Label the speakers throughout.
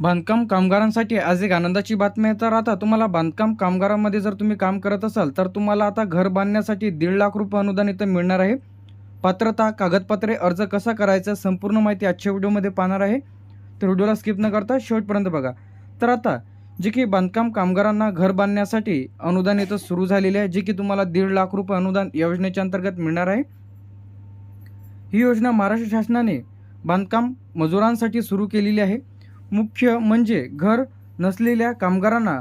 Speaker 1: बांधकाम कामगारांसाठी आज एक आनंदाची बातमी आहे. तर आता तुम्हाला बांधकाम कामगारांमध्ये जर तुम्ही काम करत असाल तर तुम्हाला आता घर बांधण्यासाठी दीड लाख रुपये अनुदान इथं मिळणार आहे. पात्रता कागदपत्रे अर्ज कसा करायचा संपूर्ण माहिती आजच्या व्हिडिओमध्ये पाहणार आहे. तर व्हिडिओला स्किप न करता शेवटपर्यंत बघा. तर आता जे की बांधकाम कामगारांना घर बांधण्यासाठी अनुदान इथं सुरू झालेले आहे जे की तुम्हाला दीड लाख रुपये अनुदान या योजनेच्या अंतर्गत मिळणार आहे. ही योजना महाराष्ट्र शासनाने बांधकाम मजुरांसाठी सुरू केलेली आहे. मुख्य म्हणजे घर नसलेल्या कामगारांना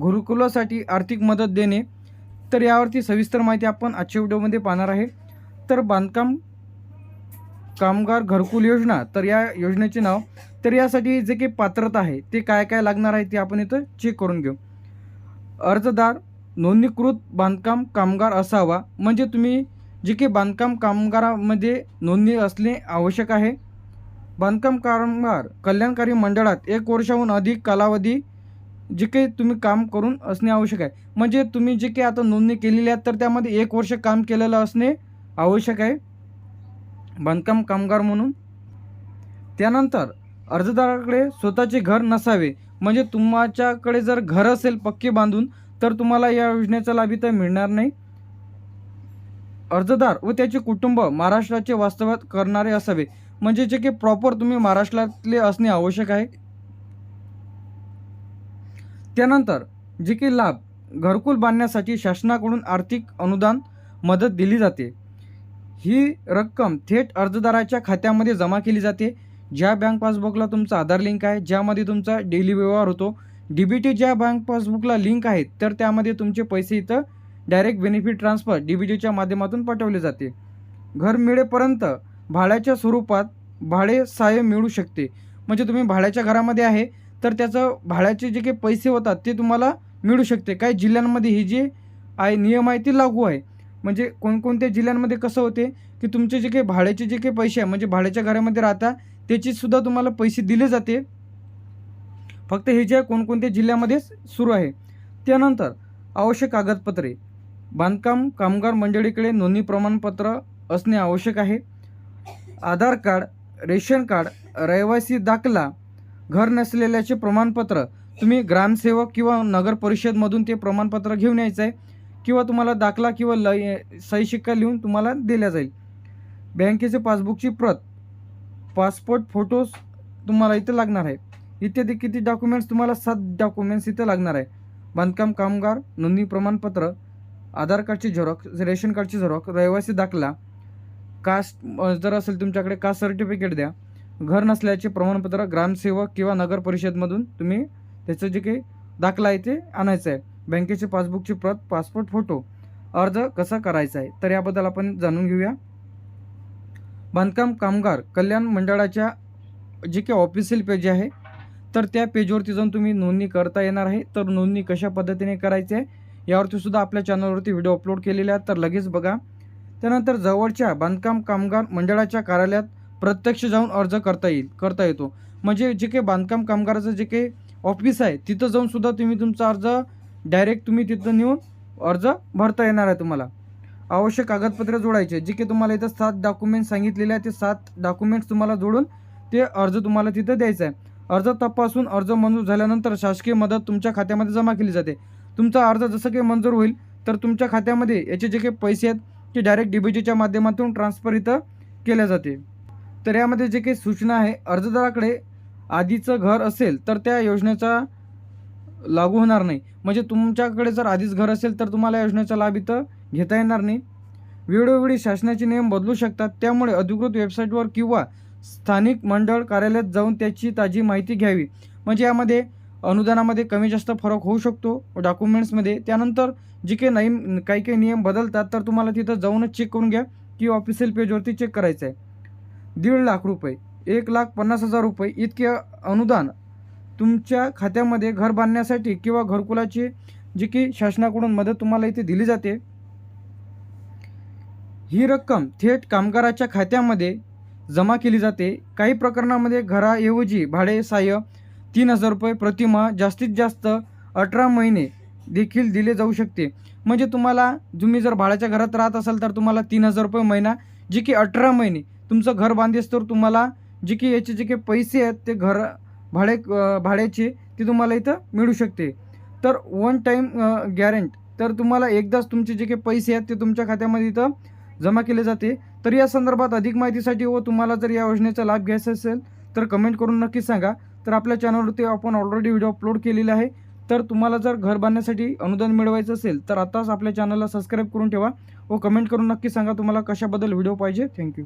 Speaker 1: गुरुकुलासाठी आर्थिक मदत देणे. तर यावरती सविस्तर माहिती आपण आजच्या व्हिडिओमध्ये पाहणार आहे. तर बांधकाम कामगार घरकुल योजना तर या योजनेचे नाव तर यासाठी जे काही पात्रता आहे ते काय काय लागणार आहे ते आपण इथं चेक करून घेऊ. अर्जदार नोंदणीकृत बांधकाम कामगार असावा. म्हणजे तुम्ही जे काही बांधकाम कामगारामध्ये नोंदणी असणे आवश्यक आहे. बांधकाम कामगार कल्याणकारी मंडळात एक वर्षाहून अधिक कालावधी जे काही तुम्ही काम करून असणे आवश्यक आहे. म्हणजे तुम्ही जे काही आता नोंदणी केलेली आहे तर त्यामध्ये एक वर्ष काम केलेलं असणे आवश्यक आहे. बांधकाम कामगार म्हणून. त्यानंतर अर्जदाराकडे स्वतःचे घर नसावे. म्हणजे तुमच्याकडे जर घर असेल पक्के बांधून तर तुम्हाला या योजनेचा लाभ इथं मिळणार नाही. अर्जदार व त्याचे कुटुंब महाराष्ट्राचे वास्तव्यात करणारे असावे. म्हणजे जे की प्रॉपर तुम्ही महाराष्ट्रातले असणे आवश्यक आहे. त्यानंतर जे की लाभ घरकुल बांधण्यासाठी शासनाकडून आर्थिक अनुदान मदत दिली जाते. ही रक्कम थेट अर्जदाराच्या खात्यामध्ये जमा केली जाते. ज्या बँक पासबुकला तुमचा आधार लिंक आहे ज्यामध्ये तुमचा डेली व्यवहार होतो डी बी टी ज्या बँक पासबुकला लिंक आहे तर त्यामध्ये तुमचे पैसे इथं direct benefit transfer D B टीच्या माध्यमातून पाठवले जाते. घर मिळेपर्यंत भाड्याच्या स्वरूपात भाडे सहाय्य मिळू शकते. म्हणजे तुम्ही भाड्याच्या घरामध्ये आहे तर त्याचं भाड्याचे जे काही पैसे होतात ते तुम्हाला मिळू शकते. काही जिल्ह्यांमध्ये ही जी आहे नियम आहे ती लागू आहे. म्हणजे कोणकोणत्या जिल्ह्यांमध्ये कसं होते की तुमचे जे काही भाड्याचे जे काही पैसे आहे म्हणजे भाड्याच्या घरामध्ये राहता त्याचीसुद्धा तुम्हाला पैसे दिले जाते. फक्त हे जे आहे कोणकोणत्या जिल्ह्यामध्येच सुरू आहे. त्यानंतर आवश्यक कागदपत्रे. बांधकाम कामगार मंडळीकडे नोंदणी प्रमाणपत्र असणे आवश्यक आहे. आधार कार्ड रेशन कार्ड रहिवासी दाखला घर नसलेल्याचे प्रमाणपत्र. तुम्ही ग्रामसेवक किंवा नगर परिषदमधून ते प्रमाणपत्र घेऊन यायचं आहे किंवा तुम्हाला दाखला किंवा ल सही शिक्का लिहून तुम्हाला दिल्या जाईल. बँकेचे पासबुकची प्रत पासपोर्ट फोटोज तुम्हाला इथं लागणार आहे. इत्यादी किती डॉक्युमेंट्स तुम्हाला सात डॉक्युमेंट्स इथं लागणार आहे. बांधकाम कामगार नोंदणी प्रमाणपत्र आधार कार्डची झेरॉक्स रेशन कार्डची झेरॉक्स रहिवासी दाखला कास्ट जर असेल तुमच्याकडे कास्ट सर्टिफिकेट द्या. घर नसल्याचे प्रमाणपत्र ग्रामसेवक किंवा नगर परिषदमधून तुम्ही त्याचं जे काही दाखला आहे ते आणायचं आहे. बँकेचे पासबुकची प्रत पासपोर्ट फोटो अर्ज कसा करायचा आहे तर याबद्दल आपण जाणून घेऊया. बांधकाम कामगार कल्याण मंडळाच्या जे काही ऑफिशियल पेज आहे तर त्या पेजवरती जाऊन तुम्ही नोंदणी करता येणार आहे. तर नोंदणी कशा पद्धतीने करायची आहे यावरती सुद्धा आपल्या चॅनलवरती व्हिडिओ अपलोड केलेले आहेत तर लगेच बघा. त्यानंतर जवळच्या बांधकाम कामगार मंडळाच्या कार्यालयात प्रत्यक्ष जाऊन अर्ज करता येईल करता येतो. म्हणजे जे काही बांधकाम कामगाराचं जे काही ऑफिस आहे तिथं जाऊन सुद्धा तुम्ही तुमचा अर्ज डायरेक्ट तुम्ही तिथं नेऊन अर्ज भरता येणार आहे तुम्हाला. आवश्यक कागदपत्रं जोडायचे जे काही तुम्हाला इथं सात डॉक्युमेंट सांगितलेले आहे ते सात डॉक्युमेंट्स तुम्हाला जोडून ते अर्ज तुम्हाला तिथं द्यायचा आहे. अर्ज तपासून अर्ज मंजूर झाल्यानंतर शासकीय मदत तुमच्या खात्यामध्ये जमा केली जाते. तुमचा अर्ज जसं काही मंजूर होईल तर तुमच्या खात्यामध्ये याचे जे काही पैसे आहेत ते डायरेक्ट डी बी जीच्या माध्यमातून ट्रान्सफर इथं केल्या जाते. तर यामध्ये जे काही सूचना आहे अर्जदाराकडे आधीचं घर असेल तर त्या योजनेचा लागू होणार नाही. म्हणजे तुमच्याकडे जर आधीच घर असेल तर तुम्हाला या योजनेचा लाभ इथं घेता येणार नाही. वेळोवेळी शासनाचे नियम बदलू शकतात. त्यामुळे अधिकृत वेबसाईटवर किंवा स्थानिक मंडळ कार्यालयात जाऊन त्याची ताजी माहिती घ्यावी. म्हणजे यामध्ये अनुदानामध्ये कमी जास्त फरक होऊ शकतो. डॉक्युमेंट्समध्ये. त्यानंतर जे काही नाही काही काही नियम बदलतात तर तुम्हाला तिथं जाऊनच चेक करून घ्या की ऑफिशियल पेजवरती चेक करायचं आहे दीड लाख रुपये एक लाख पन्नास हजार रुपये इतके अनुदान तुमच्या खात्यामध्ये घर बांधण्यासाठी किंवा घरकुलाची जी की शासनाकडून मदत तुम्हाला इथे दिली जाते. ही रक्कम थेट कामगाराच्या खात्यामध्ये जमा केली जाते. काही प्रकरणामध्ये घराऐवजी भाडे सहाय्य तीन हजार रुपये प्रतिमा जास्तीत जास्त अठरा महिने देखील दिले जाऊ शकते. म्हणजे तुम्हाला तुम्ही जर भाड्याच्या घरात राहत असाल तर तुम्हाला तीन हजार रुपये महिना जे की अठरा महिने तुमचं घर बांधेस तर तुम्हाला जे की याचे जे काही पैसे आहेत ते घर भाडे भाड्याचे ते तुम्हाला इथं मिळू शकते. तर वन टाईम गॅरंट तर तुम्हाला एकदाच तुमचे जे काही पैसे आहेत ते तुमच्या खात्यामध्ये इथं जमा केले जाते. तर या संदर्भात अधिक माहितीसाठी व तुम्हाला जर या योजनेचा लाभ घ्यायचा असेल तर कमेंट करून नक्की सांगा. तर आपल्या चॅनलवरती आपण ऑलरेडी व्हिडिओ अपलोड केलेला आहे. तर तुम्हाला जर घर बांधण्यासाठी अनुदान मिळवायचं असेल तर आताच आपल्या चॅनलला सबस्क्राईब करून ठेवा. व कमेंट करून नक्की सांगा तुम्हाला कशाबद्दल व्हिडिओ पाहिजे. थँक्यू